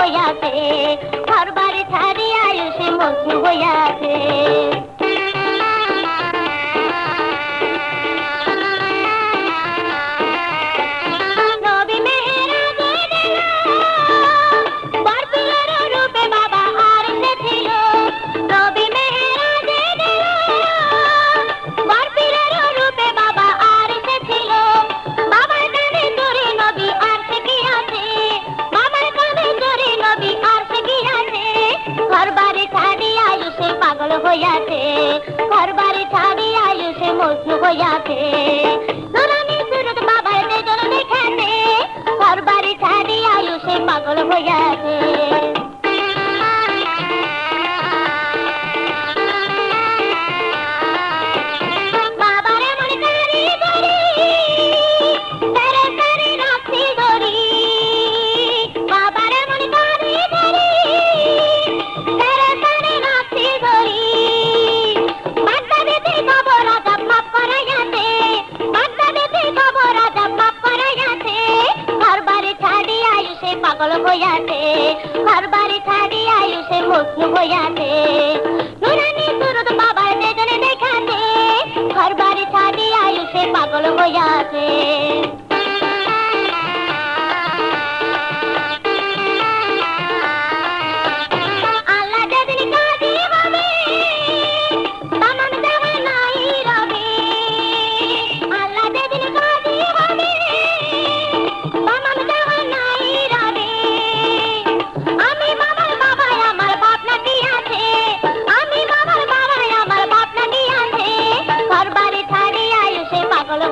হইয়াছে ঘর বাড়ি ছাড়ি আয়ুষে মজনু হইয়াছে। পাগল হইয়াছে। ঘরবারে ছাড়ি আয়ু সে মজনু হইয়াছে। নুরানি সুরত বাবার দেজন দেখানে পাগল হইয়াছে। পাগল হইয়াছে ঘর বাড়ি ছাড়ি আয়ুষে মজনু হইয়াছে নুরানি সুরত বাবার বেদনে দেখাতে ঘর বাড়ি ছাড়ি আয়ুষে পাগল হইয়াছে